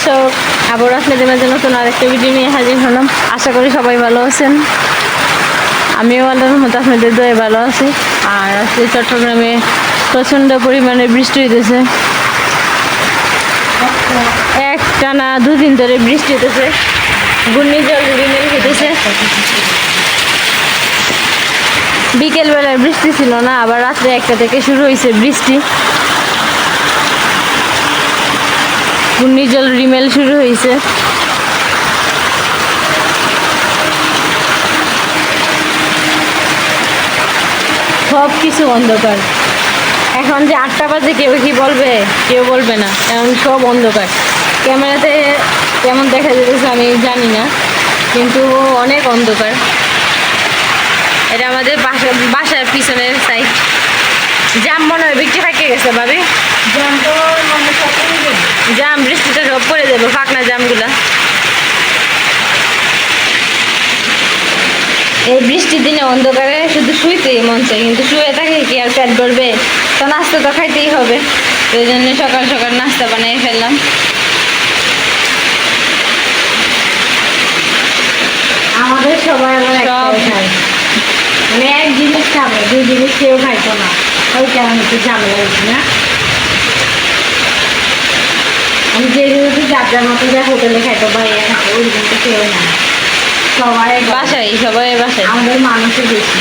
দর্শক আবার আপনাদের মাঝে নতুন আরেকটা ভিডিও নিয়ে হাজির হলাম। আশা করি সবাই ভালো আছেন। আমিও আল্লাহর মতো আপনাদের দয়ে ভালো আছি। আর আজকে চট্টগ্রামে প্রচণ্ড পরিমাণে বৃষ্টি হইতেছে। এক টানা দুদিন ধরে বৃষ্টি হইতেছে। ঘূর্ণিঝড় রিমেল হইতেছে। বিকেলবেলায় বৃষ্টি ছিল না, আবার রাত্রে একটা থেকে শুরু হয়েছে বৃষ্টি। ঘূর্ণিঝড় রিমেল শুরু হয়েছে। সব কিছু অন্ধকার। এখন যে আটটা বাজে, কেউ কি বলবে? কেউ বলবে না। এখন সব অন্ধকার। ক্যামেরাতে কেমন দেখা যেতেছে আমি জানি না, কিন্তু অনেক অন্ধকার। এটা আমাদের বাসা বাসার পিছনের সাইড জাম মনে হয় বৃষ্টি ফাঁকে গেছে ভাবি। জাম বৃষ্টিটা সব পড়ে যাবে। ফাঁকনা জামগুলা। এই বৃষ্টির দিনে অন্ধকারে শুধু শুইতেই মন চায় কিন্তু শুয়ে থাকে কি আর পেট ভরবে? তো নাস্তা তো খাইতেই হবে। তো এই জন্য সকাল সকাল নাস্তা বানিয়ে ফেললাম। আমাদের সবাই সব। মানে এক জিনিস খাবে দুই জিনিস কেউ খাইতো না। ওই কারণে একটু ঝামেলা হয়েছে না আমি যে যদি যার যার মতো যা হোটেলে খাইতো বাইরে খাইতো ওই কিন্তু কেউ না সবাই। বাসায় সবাই বাসায় আমাদের মানুষই বেশি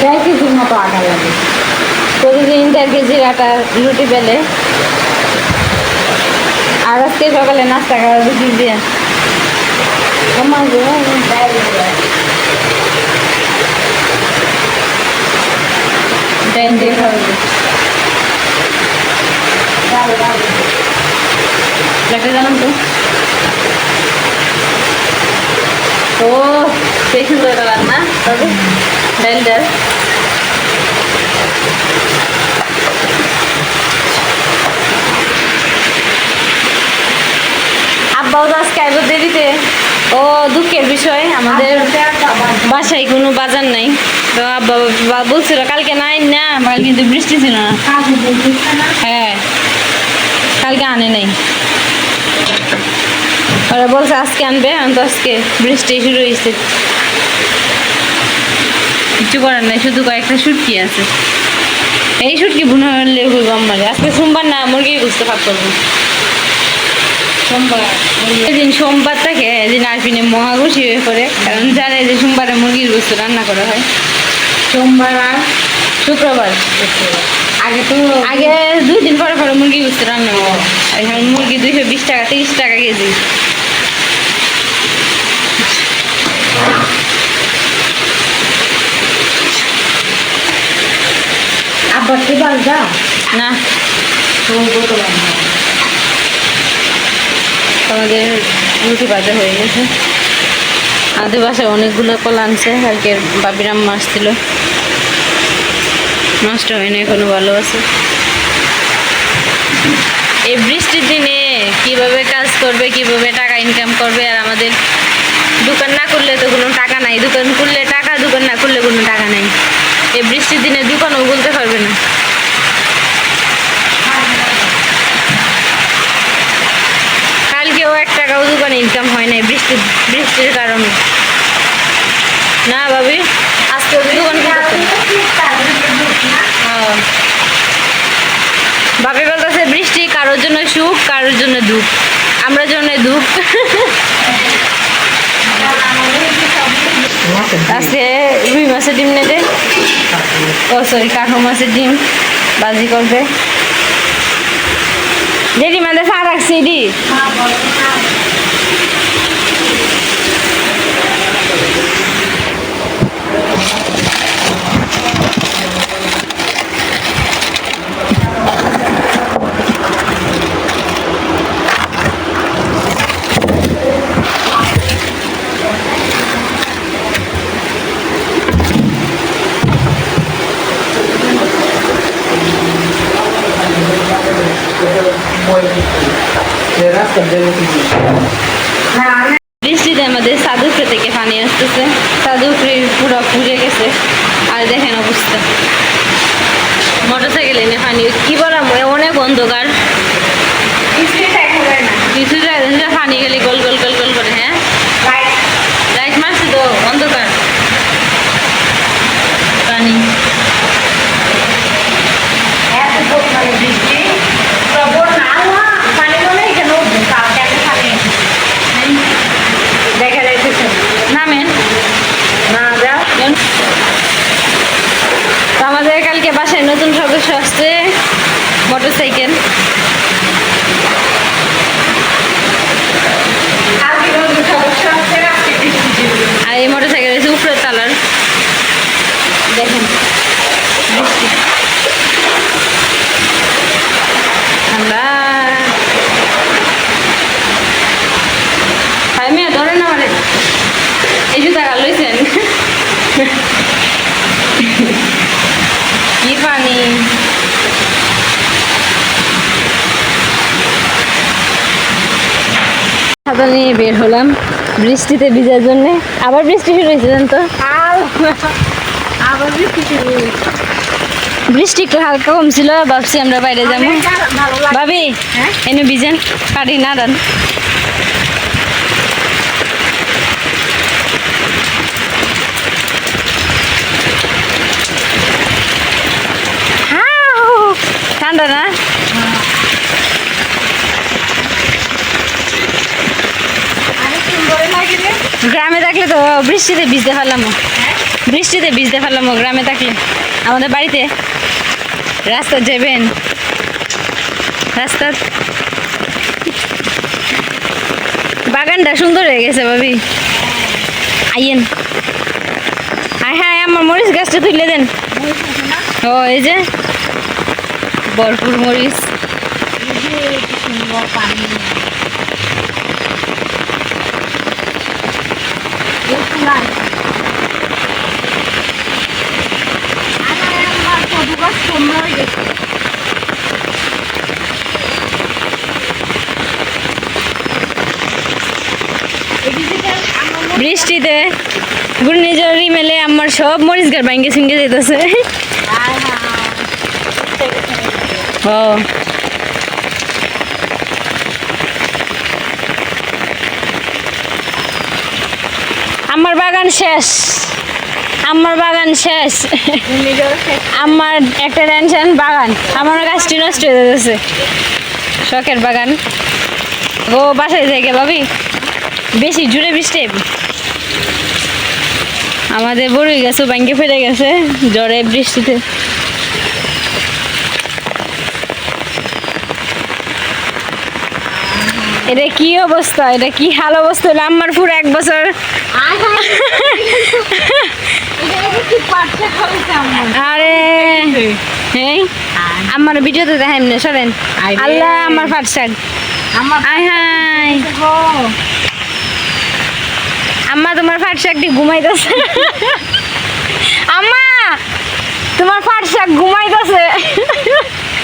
দেড় কেজির মতো আটা লাগে প্রতিদিন দেড় কেজির আটা রুটি পেলে আর আজকে সকালে নাস্তা খাওয়া রুটি দিয়ে আমার গো, দেয় দেয়। ডাইন দিয়ে খাওয়া যায়। দাও, দাও। একটা জানান তো ও সেই সুন্দর রান্না তবে ডাল আব্বাও তো আজকে আইব দেরিতে ও, দুঃখের বিষয়, আমাদের বাসায় কোনো বাজার নাই। তো আব্বা বলছিল, কালকে নাই না কাল কিন্তু বৃষ্টি ছিল না? হ্যাঁ কালকে আনে নাই। ওরা বলছে, আজকে আনবে তো আজকে বৃষ্টি শুরু হয়েছে। কিছু করার নাই, শুধু কয়েকটা শুটকি আছে। এই শুটকি বুনা হলে হইব আমার। আজকে সোমবার না মুরগি বুঝতে ভাগ সোমবার এদিন সোমবার থাকে এদিন আরপিনে মহা খুশি হয়ে পড়ে। কারণ জানে যে সোমবারে মুরগির গোস্ত রান্না করা হয়। সোমবার আর শুক্রবার। আগে তো আগে দুই দিন পরে পরে মুরগি গোস্ত রান্না এখন মুরগি দুইশো বিশ টাকা তিরিশ টাকা কেজি। আব্বার কি যা। না। তো। আমাদের রুটি বাজা হয়ে গেছে। আমাদের বাসায় অনেকগুলো কলা আনছে কালকে বাবির আম্মা আসছিল। নষ্ট হয়নি এখনও ভালো আছে। এই বৃষ্টির দিনে কীভাবে কাজ করবে, কীভাবে টাকা ইনকাম করবে, আর আমাদের দোকান না করলে তো কোনো টাকা নাই। দোকান করলে টাকা, দোকান না করলে কোনো টাকা নাই। এই বৃষ্টির দিনে দোকানও বলতে পারবে না কালকেও এক টাকাও ইনকাম হয় নাই বৃষ্টির বৃষ্টির কারণে। না ভাবি, আজকে দোকান কি হ্যাঁ। বাপি বলতেছে, বৃষ্টি কারোর জন্য সুখ, কারোর জন্য দুঃখ। আমরা জন্য দুঃখ। আজকে রুই মাছের ডিম নেবে ও সরি কাঠো মাছের ডিম বাজি করবে। যেটি মানে ফা রাখছি ডি বৃষ্টিতে আমাদের সাদুকে থেকে পানি আসছে আসতেছে তাদের পুরো পুড়ে গেছে। আর দেখেন অবস্থা। মোটর সাইকেল এনে পানি কি বললাম অনেক অন্ধকার। কিছুই দেখা যায় না কিছু পানি গেলে গোল গোল গোল গোল করে হ্যাঁ? রাইট লাইট মারছে তো অন্ধকার পানি এত পরিমাণে বৃষ্টি প্রবল না হওয়া পানি মনে হয় এখানে উঠবে কালকে একটা পানি দেখা যাইতেছে না। নামেন না যাও তো আমাদের কালকে বাসায় নতুন সদস্য আসছে মোটর সাইকেল কালকে নতুন সদস্য আসছে আজকে বৃষ্টি ছিল। আর এই মোটর সাইকেল হচ্ছে উপরের তালার দেখেন বৃষ্টি ঠান্ডা হাই মেয়ে ধরেন না মানে এই জুতা গাল লইছেন কি পানি ছাতা নিয়ে বের হলাম বৃষ্টিতে ভিজার জন্য। আবার বৃষ্টি শুরু হয়েছে জান তো? আবার বৃষ্টি শুরু হয়েছে। বৃষ্টি একটু হালকা কম ছিল ভাবছি আমরা বাইরে যাব। অনেক ভাবি হ্যাঁ? এনে ভিজেন কাটি না দান। হাউ, ঠান্ডা না অনেক সুন্দর লাগে রে। গ্রামে থাকলে তো বৃষ্টিতে ভিজতে পারলাম বৃষ্টিতে ভিজতে পারলাম গ্রামে থাকলে। আমাদের বাড়িতে রাস্তা যাবেন রাস্তা বাগানটা সুন্দর হয়ে গেছে ভাবি। আইয়েন। আয় হ্যাঁ আমার মরিচ গাছটা তুলে দেন। ও, এই যে ভরপুর মরিচ এই যে কি সুন্দর পানি। এই ফুলাই। আরে আমার কদু গাছ কমে হয়ে গেছে। এদিকে আমার মনে- বৃষ্টিতে ঘূর্ণিঝড়ি মেলে আমার সব মরিচ গাছ ভাঙ্গে সিঙ্গে যেতেছে। ও আমার বাগান শেষ। আমার বাগান শেষ। আমার একটা টেনশন, বাগান। আমার গাছটি নষ্ট হয়ে যাচ্ছে শখের বাগান। ও বাসায় যাই ভাবি। বেশি জুড়ে বৃষ্টি আমাদের বড়ই গেছে ব্যাংকে ফেলে গেছে, জ্বরে বৃষ্টিতে। এটা কি অবস্থা? এটা কি হাল অবস্থা হলো আমার পুরো এক বছর। আরে হ্যাঁ আমার ভিডিওতে দেখাই না সরেন। আল্লাহ আমার পাট শাক। হাই আম্মা তোমার পাট শাকটি ঘুমাইতেছে। আম্মা তোমার পাট শাক ঘুমাইতেছে।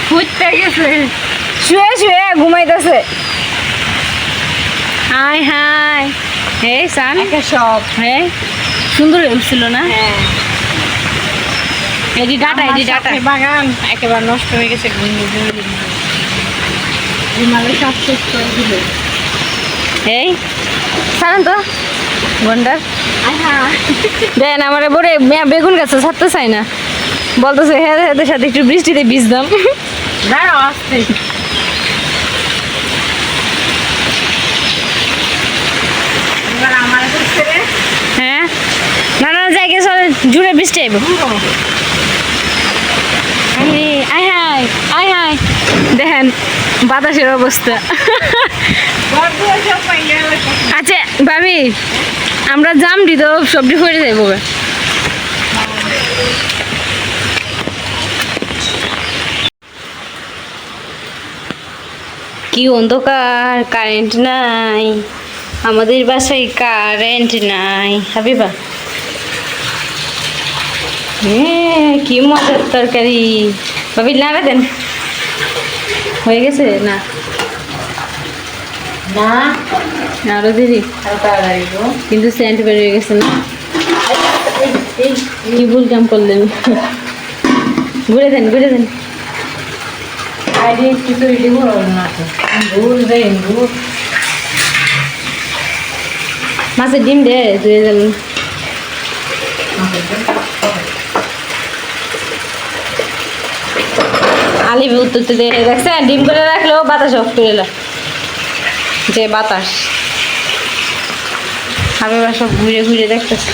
ফুটতে গেছে। শুয়ে শুয়ে ঘুমাইতেছে। হাই হাই হে সান একে সব। হে সুন্দর ছিল না হ্যাঁ। এটি ডাটা এটি ডাটা বাগান একেবারে নষ্ট হয়ে গেছে। হিমালয় সব শেষ করে দিল। এই সারান তো গন্ডার হায়। দেন আমার বড় বেগুন গাছে ছাড়তে চাই না বলতেছে হ্যাঁ হ্যাঁ সাথে একটু বৃষ্টিতে ভিজতাম দাঁড়াও, আস্তে। এবার আমার কাছে রে, হ্যাঁ না না জায়গায় চলে জুড়ে বৃষ্টি দেখেন, বাতাসের অবস্থা। আচ্ছা ভাবি, আমরা জাম দিত সবজি ফেটে যাব কি অন্ধকার কারেন্ট নাই। আমাদের বাসায় কারেন্ট নাই। হাবিবা। হ্যাঁ কি মজার তরকারি। ভাবি না দেন। হয়ে গেছে? না। না। আরও দেরি কিন্তু সেন্ট বেরিয়ে গেছে না। কি ভুল কাম করলেন? ঘুরে দেন ঘুরে দেন। মাছের ডিম দে ধুয়ে দেন। আলি উত্তর দিয়ে দেখছেন? ডিম করে রাখলেও বাতাস অফ করে যে বাতাস। এবার সব ঘুরে ঘুরে দেখতেছি।